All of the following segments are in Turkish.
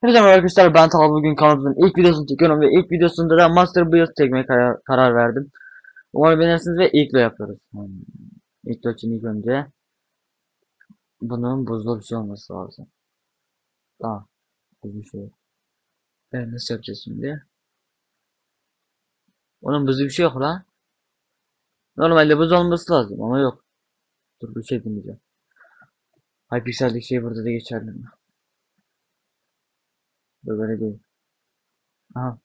Hepinize merhaba arkadaşlar ben Talha bugün kanalımızın ilk videosunu çekiyorum ve ilk videosunda da Master Build çekmeye karar, karar verdim. Umarım beğenirsiniz ve ilk yapıyoruz. Hmm. İlk için ilk önce bunun buzlu bir şey olması lazım. Aa, buzlu bir şey. Evet nasıl yapacağız şimdi? Onun buzlu bir şey yok lan. Normalde buz olması lazım ama yok. Dur bir şey deneyeceğim. Hypixel'deki şey burada da geçerli mi? Böyle değil. Aha.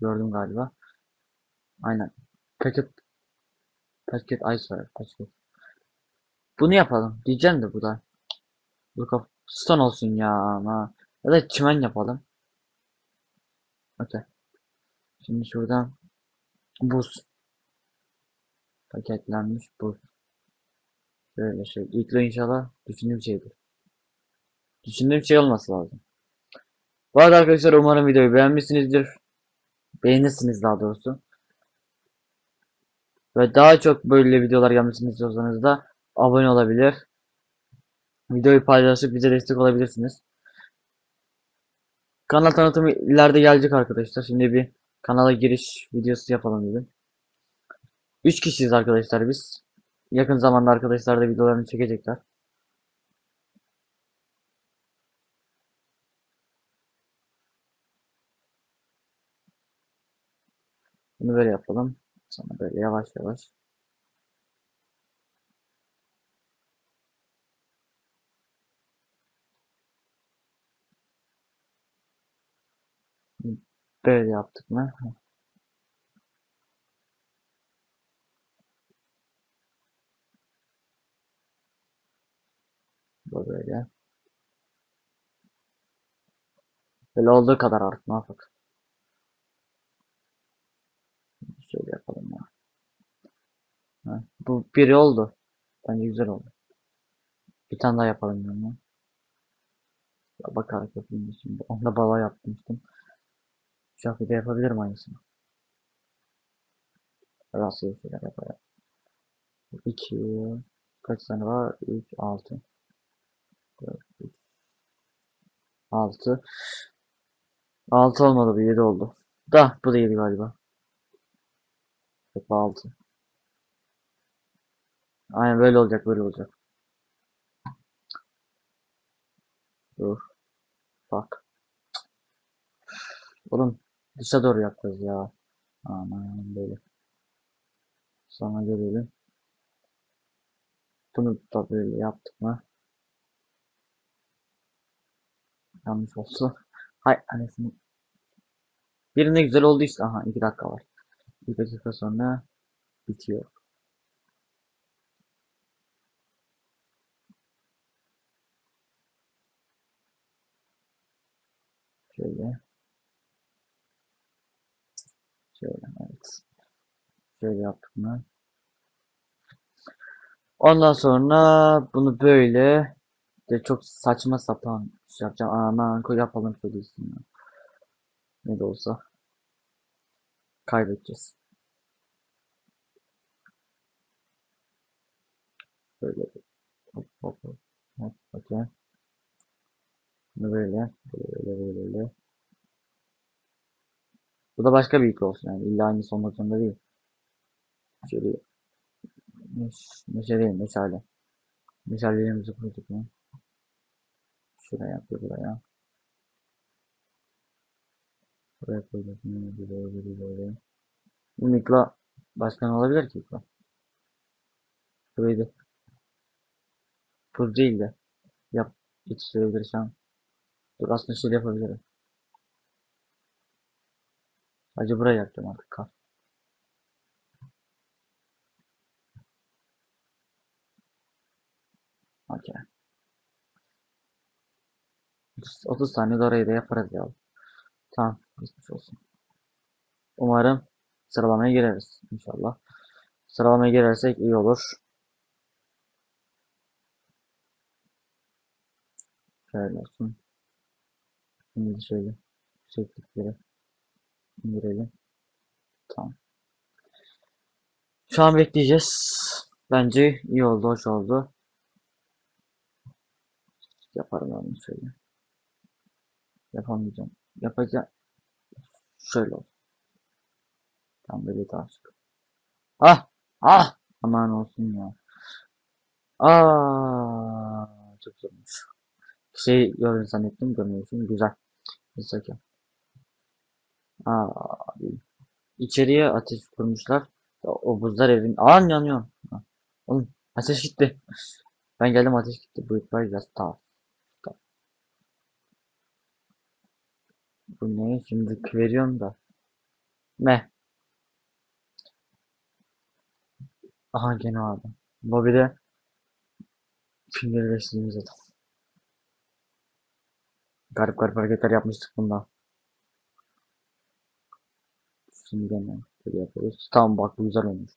Gördüm galiba. Aynen. Paket Paket Ice var. Paket. Bunu yapalım. Diyeceğim de bu da. Bu stone olsun ya ama. Ya da çimen yapalım. Okey. Şimdi şuradan buz paketlenmiş buz. Böyle şey. İlk inşallah düşündüğüm şeydir. Düşündüğüm şey olması lazım. Bu arada arkadaşlar umarım videoyu beğenmişsinizdir. Beğenirsiniz daha doğrusu. Ve daha çok böyle videolar gelmesini istiyorsanız da abone olabilir. Videoyu paylaşıp bize destek olabilirsiniz. Kanal tanıtımı ileride gelecek arkadaşlar. Şimdi bir kanala giriş videosu yapalım dedim. 3 kişiyiz arkadaşlar biz. Yakın zamanda arkadaşlar da videolarını çekecekler. Bunu böyle yapalım. Sonra böyle yavaş yavaş. Böyle yaptık mı? Bu böyle. Böyle olduğu kadar artık ne yapalım. Yapalım ya. Ha, bu biri oldu. Bence güzel oldu. Bir tane daha yapalım yani. Ya bakarak yapayım şimdi. Onda bala yapmıştım. Şu şekilde yapabilirim aynısını. Rastgele şeyler yapayım. 2 kaç tane var? 3 6 4 3 6 6 olmadı bu 7 oldu. Da bu da 7 galiba. Hep 6. Aynen böyle olacak böyle olacak. Dur. Bak. Oğlum dışa doğru yapacağız ya. Aman böyle. Sonra görelim. Bunu da böyle yaptık mı? Yanlış olsun. Hay anasını. Birinde güzel oldu işte. Aha 2 dakika var. 2 dakika sonra bitiyor. Şöyle. Şöyle evet. Şöyle yaptık mı? Ondan sonra bunu böyle de çok saçma sapan şey yapacağım. Aman yapalım şöyle üstüne. Ne de olsa kaybedeceğiz. Böyle hop hop hop hop. Bunu böyle böyle böyle böyle. Bu da başka bir ilk olsun yani illa aynısı olmak zorunda değil. Şöyle meş, meşale değil meşale. Meşalelerimizi koyduk mu? Şuraya buraya. Buraya koyduk mu? Bir böyle bir böyle. Bu mikro başka ne olabilir ki mikro? Burayı Tuz değil de yap yetiştirebilirsem. Dur aslında şöyle yapabilirim. Sadece buraya yapacağım artık kar. Okey. 30 saniye de orayı da yaparız ya. Tamam. Geçmiş olsun. Umarım sıralamaya gireriz. inşallah. Sıralamaya girersek iyi olur. Şöyle olsun. Şimdi şöyle yükseklikleri indirelim. Tamam. Şu an bekleyeceğiz. Bence iyi oldu, hoş oldu. Yaparım onu şöyle. Yapamayacağım. Yapacağım. Şöyle olsun. Tam böyle daha şık. Ah! Ah! Aman olsun ya. Aa, çok zormuş. Şey gördün zannettim görmüyorsun. Güzel. Güzel. Aa, içeriye ateş kurmuşlar. O buzlar evin. Aa yanıyor. Oğlum ateş gitti. Ben geldim ateş gitti. Bu itibariyle biraz. Bu ne? Şimdi veriyorum da. Ne? Aha gene abi. Lobide fingerleştiğimiz adam. Garip garip hareketler yapmıştık bunda. Şimdi gene böyle yapıyoruz. Tamam bak bu güzel olmuş.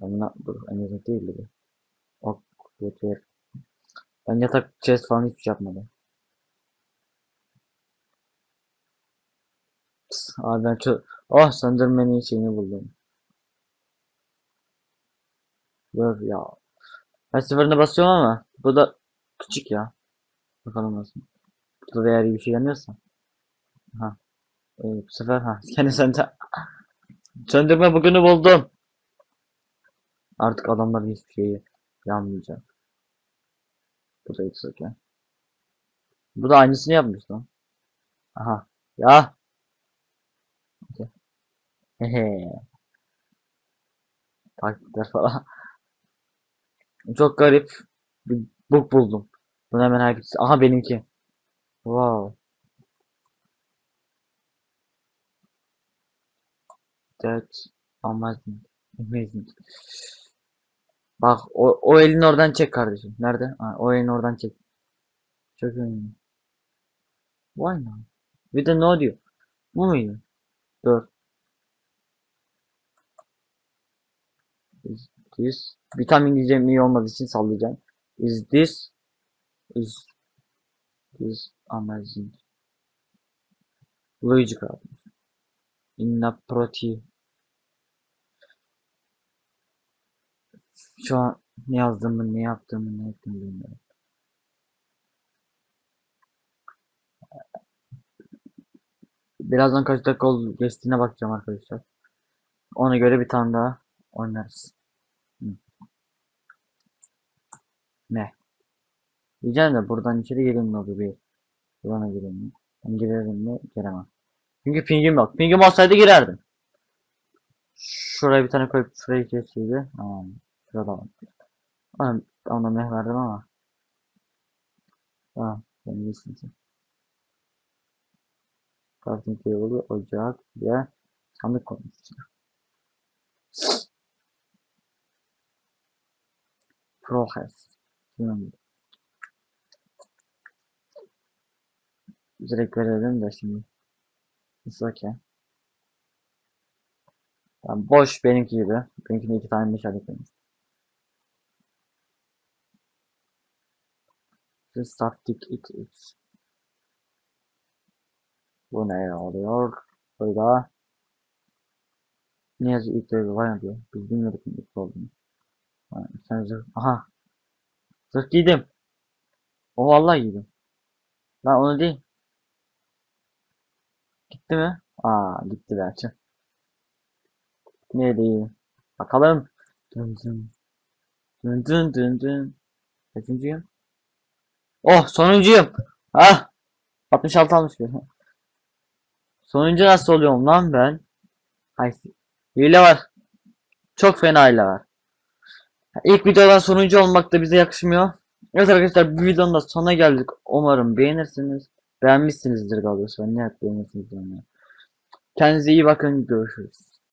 Buna dur en azından değildi bu. Bak yeter. Ben yatak chest falan hiçbir şey yapmadım. Abi ben çok... Oh söndürmenin şeyini buldum. Dur ya. Her seferinde basıyorum ama bu da küçük ya. Bakalım nasıl. Burada da eğer bir şey yanıyorsa. Ha. Ee, bu sefer ha. Kendi sende. Söndürme bugünü buldum. Artık adamların hiçbir şeyi yanmayacak. Bu da yüksek ya. Bu da aynısını yapmış lan. Aha. Ya. Hehe. Taktikler falan. Çok garip bir book buldum. Bunu hemen herkes... Aha benimki. Wow. That's amazing. Amazing. Bak o, o elini oradan çek kardeşim. Nerede? Ha, o elini oradan çek. Çok önemli. Why not? Bir de diyor. Bu muydu? Dur. Is bir tam İngilizcem iyi olmadığı için sallayacağım. Is this is this amazing? Logic abi. Inappropriate. Şu an ne yazdığımı, ne yaptığımı, ne ettiğimi bilmiyorum. Birazdan kaç dakika oldu geçtiğine bakacağım arkadaşlar. Ona göre bir tane daha oynarız. Ne? Diyeceğim de buradan içeri girilmiyor bir. Buradan girilmiyor. Ben girerim mi? Giremem. Çünkü pingim yok. Pingim olsaydı girerdim. Şuraya bir tane koyup şurayı kesiydi. Tamam. Şurada var. Ben ona meh verdim ama. Tamam. Sen iyisin sen. Crafting table'ı ocak ve sandık koymuş içine. Progress. Hmm. Direkt verelim de şimdi. Okay. Yani boş benimki gibi. Benimkine iki tane meşale koymuş. İt is. Bu ne oluyor? Burada ne yazıyor ilk devre var ya diyor. Biz bilmiyorduk ilk olduğunu. Ha, Sen. Aha. Zırh giydim. O vallahi giydim. Lan onu değil. Gitti mi? Aa gitti belki. Ne değil. Bakalım. Dın dın. Dın dın dın dın. Kaçıncıyım? Oh sonuncuyum. Ah. 66 almış bir. Sonuncu nasıl oluyorum lan ben? Hay hile var. Çok fena hile var. İlk videodan sonuncu olmak da bize yakışmıyor. Evet arkadaşlar bu videonun da sonuna geldik. Umarım beğenirsiniz. Beğenmişsinizdir daha doğrusu. Ne beğenirsiniz yani. Kendinize iyi bakın. Görüşürüz.